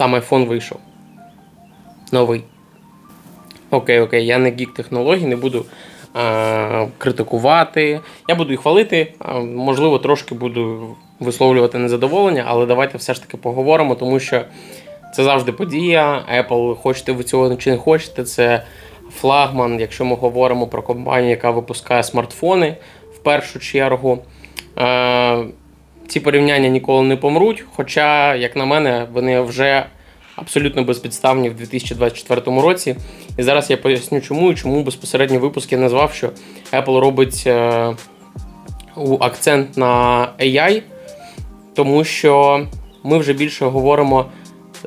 там iPhone вийшов. Новий. Окей, окей, я не гік технологій, не буду е, критикувати. Я буду їх хвалити. а, можливо, трошки буду висловлювати незадоволення, але давайте все ж таки поговоримо, тому що це завжди подія. Apple, хочете ви цього чи не хочете, це флагман, якщо ми говоримо про компанію, яка випускає смартфони в першу чергу. Е, ці порівняння ніколи не помруть. Хоча, як на мене, вони вже абсолютно безпідставні в 2024 році. І зараз я поясню, чому і чому безпосередньо випуск я назвав, що Apple робить е, акцент на AI, тому що ми вже більше говоримо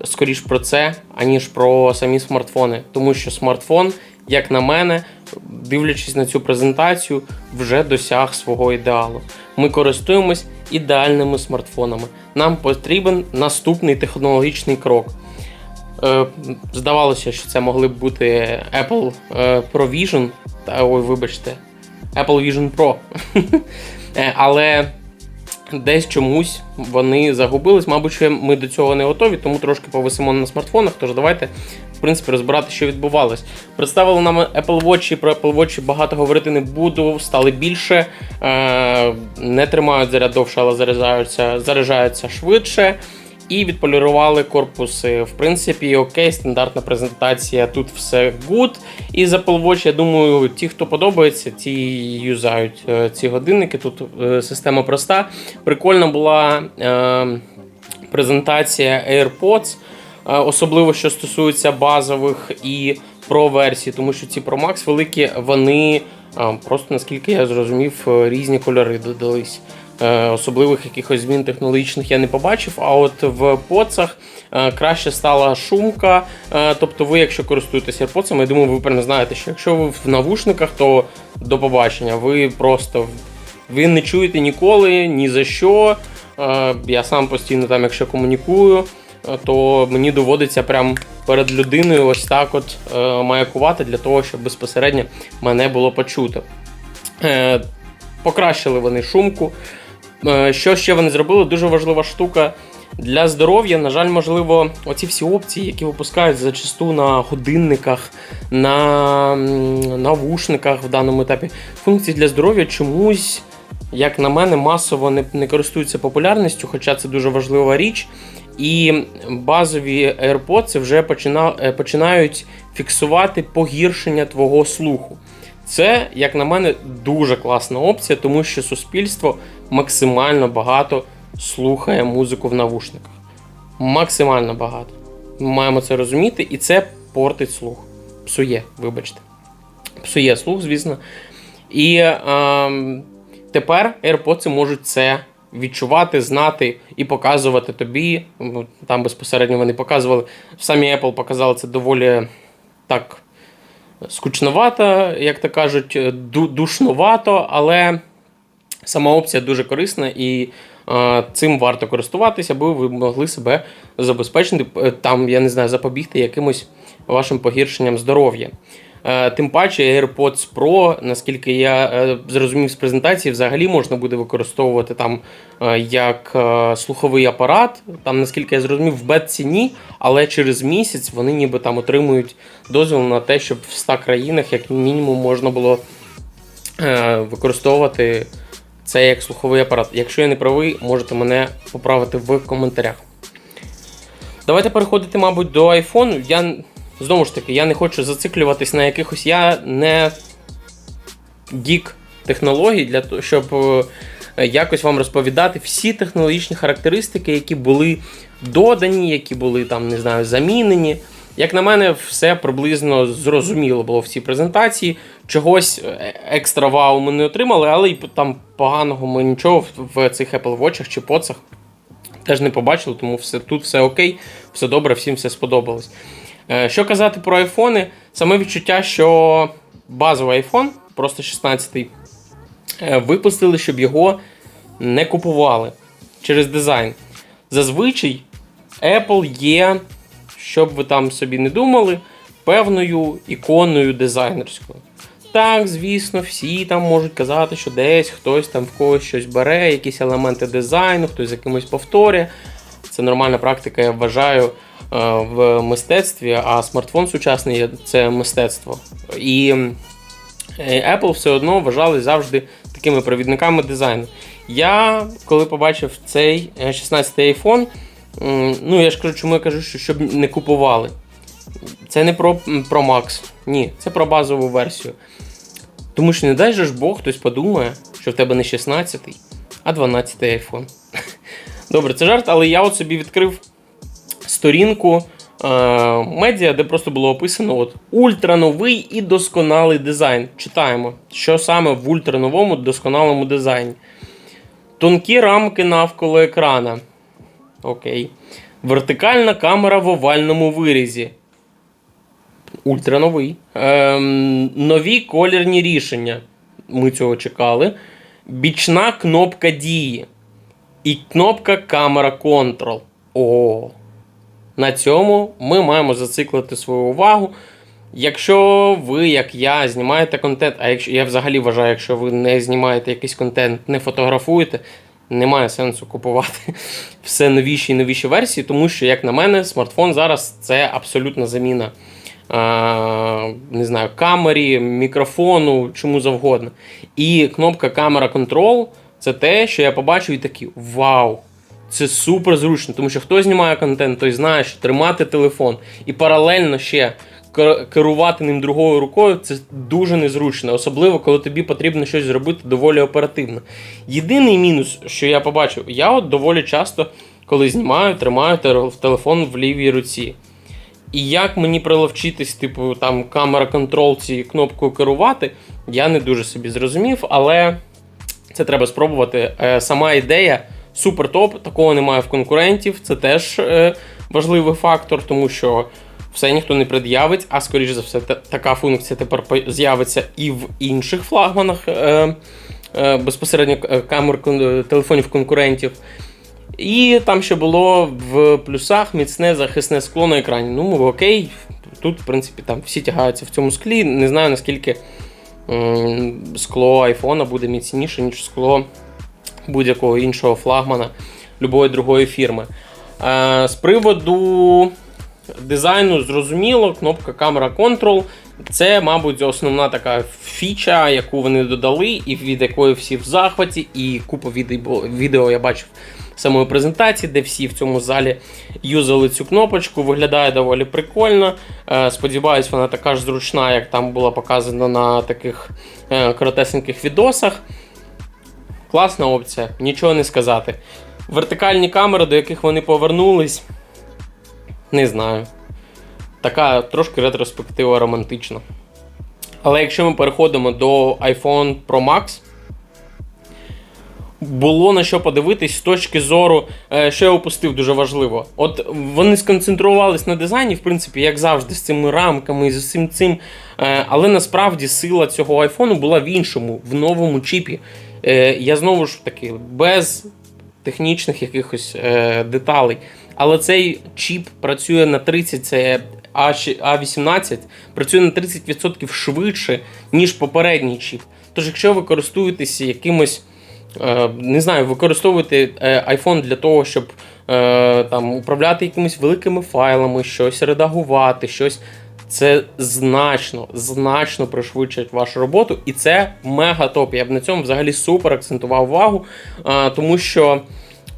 скоріш про це, аніж про самі смартфони. Тому що смартфон, як на мене, дивлячись на цю презентацію, вже досяг свого ідеалу. Ми користуємось ідеальними смартфонами. Нам потрібен наступний технологічний крок. Е, Здавалося, що це могли б бути Apple е, Pro Vision, ой, вибачте, Apple Vision Pro. Е, Але десь чомусь вони загубились. Мабуть, що ми до цього не готові, тому трошки повисимо на смартфонах. Тож давайте, в принципі, розбирати, що відбувалось. Представили нам Apple Watch, і про Apple Watch багато говорити не буду. Стали більше, е, не тримають заряд довше, але заряджаються, заряджаються швидше. І відполірували корпуси. В принципі, окей, стандартна презентація. Тут все good. І з Apple Watch, я думаю, ті, хто подобається, ті юзають е, ці годинники. Тут е, система проста. Прикольна була е, презентація AirPods, особливо що стосується базових і Pro версій, тому що ці Pro Max великі, вони просто наскільки я зрозумів, різні кольори додались. Е, Особливих якихось змін технологічних я не побачив. А от в поцах е, краще стала шумка. Е, Тобто, ви, якщо користуєтесь AirPods, я думаю, ви певно знаєте, що якщо ви в навушниках, то до побачення. Ви просто ви не чуєте ніколи ні за що. Я сам постійно там, якщо комунікую, то мені доводиться прям перед людиною ось так от маякувати для того, щоб безпосередньо мене було почуто. Е, Покращили вони шумку. Е, Що ще вони зробили? Дуже важлива штука для здоров'я. На жаль, можливо, оці всі опції, які випускають зачасту на годинниках, на навушниках в даному етапі, функції для здоров'я чомусь, як на мене, масово не, не користуються популярністю, хоча це дуже важлива річ. І базові AirPods вже почина, е, починають фіксувати погіршення твого слуху. Це, як на мене, дуже класна опція, тому що суспільство максимально багато слухає музику в навушниках. Максимально багато. Ми маємо це розуміти, і це портить слух. Псує, вибачте. Псує слух, звісно. І ем, тепер AirPods можуть це відчувати, знати і показувати тобі. Там безпосередньо вони показували. Самі Apple показали це доволі так скучновато, як то кажуть, ду- душновато, але сама опція дуже корисна і е, цим варто користуватися, аби ви могли себе забезпечити, е, там, я не знаю, запобігти якимось вашим погіршенням здоров'я. Е, Тим паче AirPods Pro, наскільки я е, зрозумів з презентації, взагалі можна буде використовувати там е, як слуховий апарат. Там, наскільки я зрозумів, в бетці ні, але через місяць вони ніби там отримують дозвіл на те, щоб в 100 країнах, як мінімум, можна було використовувати це як слуховий апарат. Якщо я не правий, можете мене поправити в коментарях. Давайте переходити, мабуть, до iPhone. Я знову ж таки, я не хочу зациклюватись на якихось. Я не гік технологій для того, щоб е, якось вам розповідати всі технологічні характеристики, які були додані, які були там, не знаю, замінені. Як на мене, все приблизно зрозуміло було в цій презентації. Чогось е, екстра вау ми не отримали, але й там поганого ми нічого в цих Apple Watch чи поцах теж не побачили, тому все, тут все окей, все добре, всім все сподобалось. Е, Що казати про айфони? Саме відчуття, що базовий iPhone, просто 16-й, е, випустили, щоб його не купували через дизайн. Зазвичай Apple є, щоб ви там собі не думали, певною іконою дизайнерською. Так, звісно, всі там можуть казати, що десь хтось там в когось щось бере, якісь елементи дизайну, хтось з якимось повторює. Це нормальна практика, я вважаю. В мистецтві, а смартфон сучасний це мистецтво. І е, Apple все одно вважали завжди такими провідниками дизайну. Я, коли побачив цей е, 16 iPhone, ну я ж кажу, чому я кажу, що щоб не купували. Це не про, про Max, ні, це про базову версію. Тому що не дай же ж Бог, хтось подумає, що в тебе не 16, а 12 iPhone. Добре, це жарт, але я от собі відкрив сторінку е, медіа, де просто було описано от, ультрановий і досконалий дизайн. Читаємо, що саме в ультрановому досконалому дизайні. Тонкі рамки навколо екрана. Окей. Вертикальна камера в овальному вирізі. Ультрановий. Ем, нові колірні рішення. Ми цього чекали. Бічна кнопка дії. І кнопка камера Control. О. На цьому ми маємо зациклити свою увагу. Якщо ви, як я, знімаєте контент, а якщо я взагалі вважаю, якщо ви не знімаєте якийсь контент, не фотографуєте, немає сенсу купувати все новіші і новіші версії, тому що, як на мене, смартфон зараз це абсолютна заміна. Не знаю, камері, мікрофону, чому завгодно. І кнопка камера Control це те, що я побачив і такий вау! Це супер зручно, тому що хто знімає контент, той знає, що тримати телефон і паралельно ще керувати ним другою рукою це дуже незручно, особливо коли тобі потрібно щось зробити доволі оперативно. Єдиний мінус, що я побачив, я от доволі часто, коли знімаю, тримаю телефон в лівій руці. І як мені приловчитись, типу, там камера контрол цією кнопкою керувати, я не дуже собі зрозумів, але це треба спробувати. Е, Сама ідея супер топ, такого немає в конкурентів. Це теж е, важливий фактор, тому що все ніхто не пред'явить, а скоріш за все, та- така функція тепер з'явиться і в інших флагманах е, е, безпосередньо е, камер кон- телефонів конкурентів. І там ще було в плюсах міцне захисне скло на екрані. Ну, окей, тут, в принципі, там всі тягаються в цьому склі. Не знаю, наскільки м, скло айфона буде міцніше, ніж скло будь-якого іншого флагмана любої другої фірми. Е, з приводу дизайну зрозуміло, кнопка камера Control. Це, мабуть, основна така фіча, яку вони додали, і від якої всі в захваті, і відео, відео я бачив самої презентації, де всі в цьому залі юзали цю кнопочку. Виглядає доволі прикольно. Е, Сподіваюсь, вона така ж зручна, як там була показана на таких е, коротесеньких відосах. Класна опція, нічого не сказати. Вертикальні камери, до яких вони повернулись, не знаю. Така трошки ретроспектива романтична. Але якщо ми переходимо до iPhone Pro Max, було на що подивитись з точки зору, е, що я опустив дуже важливо. От вони сконцентрувались на дизайні, в принципі, як завжди, з цими рамками і з усім цим. Е, Але насправді сила цього айфону була в іншому, в новому чіпі. Е, Я знову ж таки без технічних якихось е, деталей. Але цей чіп працює на 30, це А18, працює на 30% швидше, ніж попередній чіп. Тож, якщо ви користуєтеся якимось, е, не знаю, використовуєте е, iPhone для того, щоб е, там, управляти якимись великими файлами, щось редагувати, щось. Це значно, значно пришвидшить вашу роботу, і це мега топ. Я б на цьому взагалі супер акцентував увагу, тому що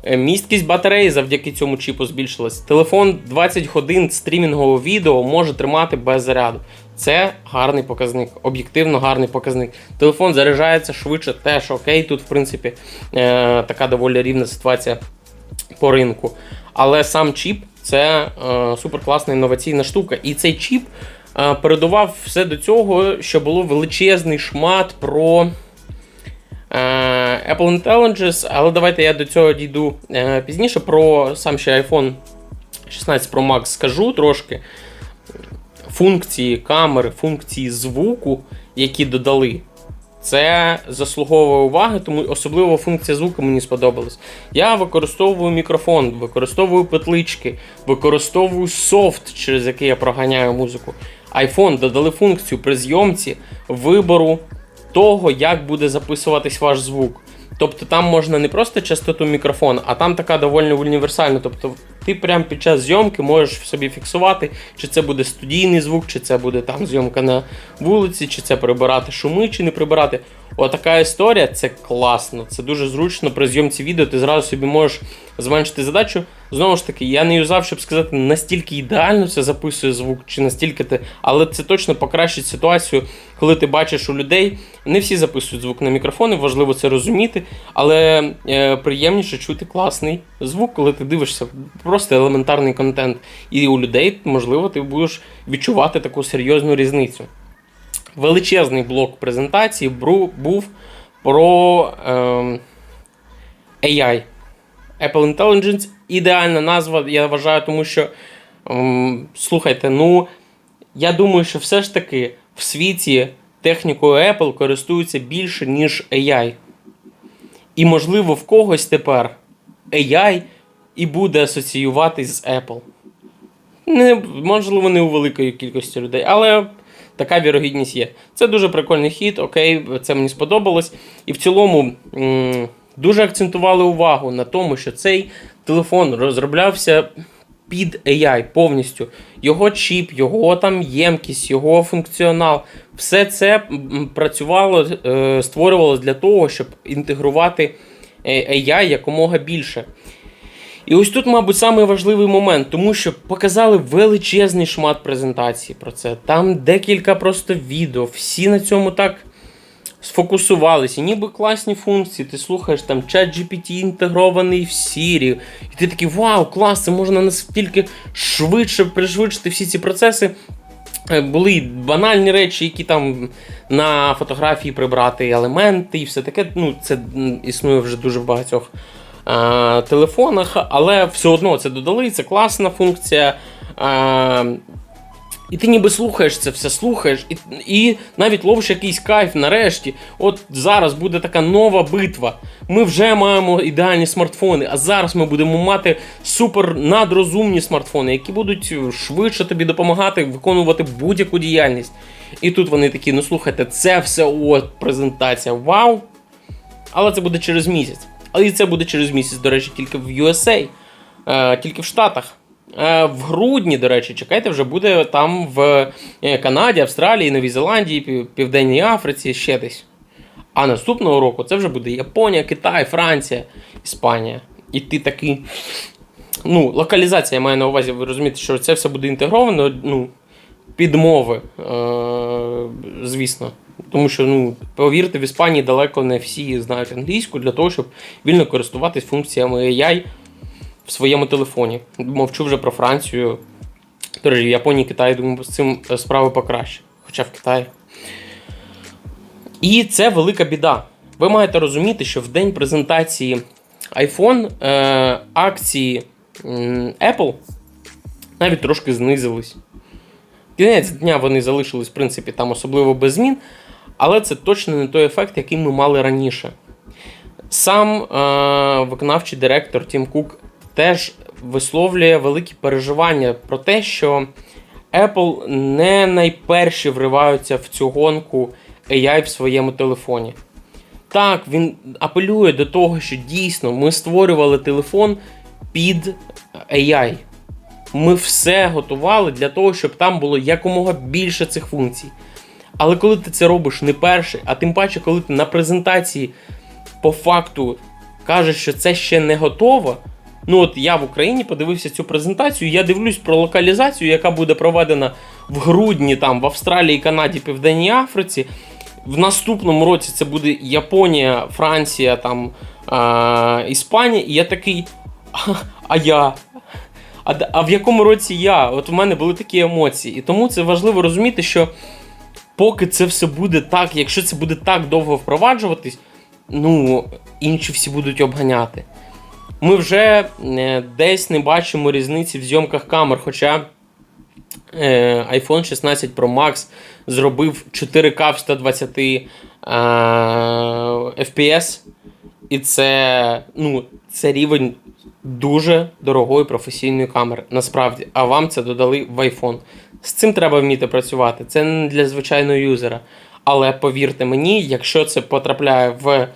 е, місткість батареї завдяки цьому чіпу збільшилась. Телефон 20 годин стрімінгового відео може тримати без заряду. Це гарний показник, об'єктивно гарний показник. Телефон заряджається швидше, теж окей. Тут, в принципі, е, така доволі рівна ситуація по ринку. Але сам чіп це е, суперкласна інноваційна штука. І цей чіп е, передував все до цього, що було величезний шмат про е, Apple Intelligence, але давайте я до цього дійду пізніше. Про сам ще iPhone 16 Pro Max скажу трошки. Функції камери, функції звуку, які додали. Це заслуговує уваги, тому особливо функція звуку мені сподобалась. Я використовую мікрофон, використовую петлички, використовую софт, через який я проганяю музику. iPhone додали функцію при зйомці вибору того, як буде записуватись ваш звук. Тобто там можна не просто частоту мікрофона, а там така доволі універсальна. Тобто Ти прямо під час зйомки можеш собі фіксувати, чи це буде студійний звук, чи це буде там зйомка на вулиці, чи це прибирати шуми, чи не прибирати. Отака історія це класно, це дуже зручно при зйомці відео. Ти зразу собі можеш зменшити задачу. Знову ж таки, я не юзав, щоб сказати, настільки ідеально це записує звук, чи настільки ти. Але це точно покращить ситуацію, коли ти бачиш у людей. Не всі записують звук на мікрофони, важливо це розуміти, але е, приємніше чути класний звук, коли ти дивишся просто елементарний контент. І у людей, можливо, ти будеш відчувати таку серйозну різницю. Величезний блок презентації був про ем, AI. Apple Intelligence ідеальна назва, я вважаю, тому що ем, слухайте, ну я думаю, що все ж таки в світі технікою Apple користуються більше, ніж AI. І, можливо, в когось тепер AI і буде асоціюватись з Apple. Не, можливо, не у великої кількості людей, але така вірогідність є. Це дуже прикольний хід, окей, це мені сподобалось. І в цілому м, дуже акцентували увагу на тому, що цей телефон розроблявся під AI повністю. Його чіп, його там ємкість, його функціонал. Все це працювало, е, створювалося для того, щоб інтегрувати е, AI якомога більше. І ось тут, мабуть, самий важливий момент, тому що показали величезний шмат презентації про це. Там декілька просто відео, всі на цьому так сфокусувалися, ніби класні функції. Ти слухаєш там чат GPT інтегрований в Siri, і ти такий вау, клас, це можна настільки швидше пришвидшити всі ці процеси. Е, Були банальні речі, які там на фотографії прибрати елементи і все таке. Ну, це існує вже дуже в багатьох е, телефонах, але все одно це додали, це класна функція. Е, і ти ніби слухаєш це все, слухаєш, і, і навіть ловиш якийсь кайф нарешті. От зараз буде така нова битва. Ми вже маємо ідеальні смартфони, а зараз ми будемо мати супер надрозумні смартфони, які будуть швидше тобі допомагати виконувати будь-яку діяльність. І тут вони такі: ну слухайте, це все от презентація. Вау! Але це буде через місяць. Але і це буде через місяць, до речі, тільки в USA, е, тільки в Штатах. Е, в грудні, до речі, чекайте, вже буде там в е, Канаді, Австралії, Новій Зеландії, Південній Африці, ще десь. А наступного року це вже буде Японія, Китай, Франція, Іспанія. І ти такий. Ну, локалізація я маю на увазі, ви розумієте, що це все буде інтегровано, ну, під мови, е- звісно. Тому що, ну, повірте, в Іспанії далеко не всі знають англійську для того, щоб вільно користуватись функціями AI в своєму телефоні. Мовчу вже про Францію. До Японії, Китаї, думаю, з цим е, справи покраще. Хоча в Китаї. І це велика біда. Ви маєте розуміти, що в день презентації iPhone е, акції Apple навіть трошки знизились. Кінець дня вони залишились, в принципі, там особливо без змін, але це точно не той ефект, який ми мали раніше. Сам е, виконавчий директор Тім Кук теж висловлює великі переживання про те, що Apple не найперші вриваються в цю гонку AI в своєму телефоні. Так, він апелює до того, що дійсно ми створювали телефон під AI. Ми все готували для того, щоб там було якомога більше цих функцій. Але коли ти це робиш не перший, а тим паче, коли ти на презентації по факту кажеш, що це ще не готово. Ну от я в Україні подивився цю презентацію, я дивлюсь про локалізацію, яка буде проведена в грудні там в Австралії, Канаді, Південній Африці. В наступному році це буде Японія, Франція, там, е- Іспанія. І я такий. А, а я? А, а в якому році я? От у мене були такі емоції. І тому це важливо розуміти, що поки це все буде так, якщо це буде так довго впроваджуватись, ну, інші всі будуть обганяти. Ми вже е, десь не бачимо різниці в зйомках камер, хоча е, iPhone 16 Pro Max зробив 4К в 120 е, FPS. І це, ну, це рівень дуже дорогої професійної камери. Насправді, а вам це додали в iPhone. З цим треба вміти працювати. Це не для звичайного юзера. Але повірте мені, якщо це потрапляє в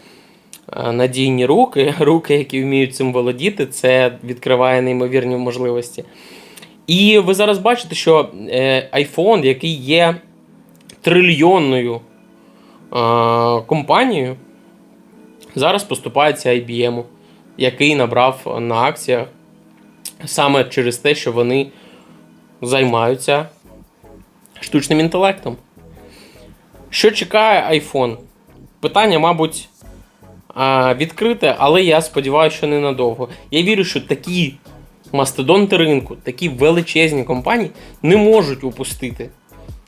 надійні руки, руки, які вміють цим володіти, це відкриває неймовірні можливості. І ви зараз бачите, що е, iPhone, який є трильйонною е, компанією, зараз поступається IBM, який набрав на акціях саме через те, що вони займаються штучним інтелектом. Що чекає iPhone? Питання, мабуть, відкрите, але я сподіваюся, що ненадовго. Я вірю, що такі мастодонти ринку, такі величезні компанії не можуть упустити.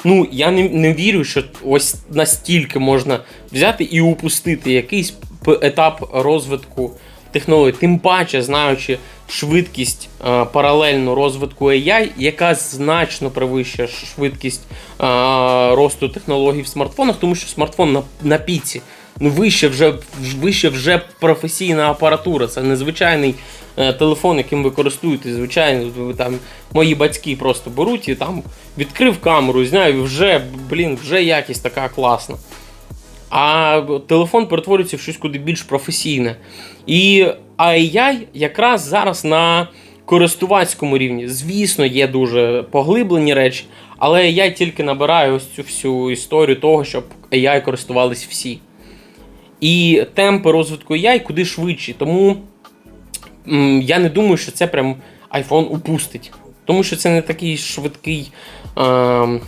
Ну, я не, не вірю, що ось настільки можна взяти і упустити якийсь етап розвитку технологій. Тим паче, знаючи швидкість е, паралельно розвитку AI, яка значно перевищує швидкість е, росту технологій в смартфонах, тому що смартфон на, на піці. Ну, вище вже, вище вже професійна апаратура. Це незвичайний е, телефон, яким ви користуєтесь. Звичайно, там мої батьки просто беруть і там відкрив камеру, зняв вже, блін, вже якість така класна. А телефон перетворюється в щось куди більш професійне. І AI якраз зараз на користувацькому рівні. Звісно, є дуже поглиблені речі, але я тільки набираю ось цю всю історію того, щоб AI користувались всі. І темпи розвитку AI куди швидші. Тому я не думаю, що це прям iPhone упустить. Тому що це не такий швидкий, е,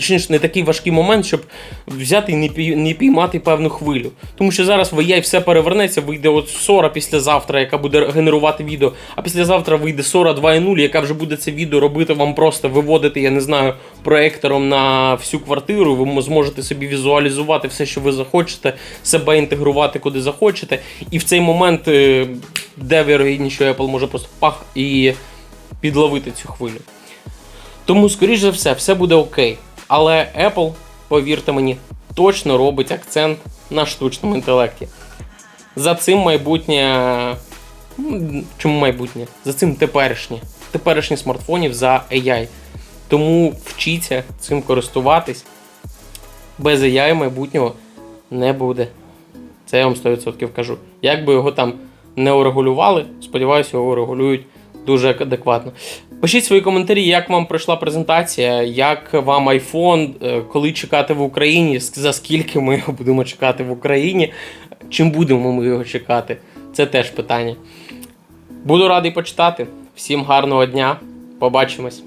точніше, не такий важкий момент, щоб взяти і не, пій- не піймати певну хвилю. Тому що зараз в AI все перевернеться, вийде от Сора післязавтра, яка буде генерувати відео, а післязавтра вийде Сора 2.0, яка вже буде це відео робити вам просто виводити, я не знаю, проектором на всю квартиру. Ви зможете собі візуалізувати все, що ви захочете, себе інтегрувати куди захочете. І в цей момент, е, де вірогідніше, Apple може просто пах і підловити цю хвилю. Тому, скоріш за все, все буде окей. Але Apple, повірте мені, точно робить акцент на штучному інтелекті. За цим майбутнє. Чому майбутнє? За цим теперішнє. Теперішнє смартфонів за AI. Тому вчіться цим користуватись. Без AI майбутнього не буде. Це я вам 100% кажу. Як би його там не урегулювали, сподіваюся, його регулюють дуже адекватно. Пишіть свої коментарі, як вам пройшла презентація, як вам iPhone, е, коли чекати в Україні, за скільки ми його будемо чекати в Україні, чим будемо ми його чекати. Це теж питання. Буду радий почитати. Всім гарного дня. Побачимось.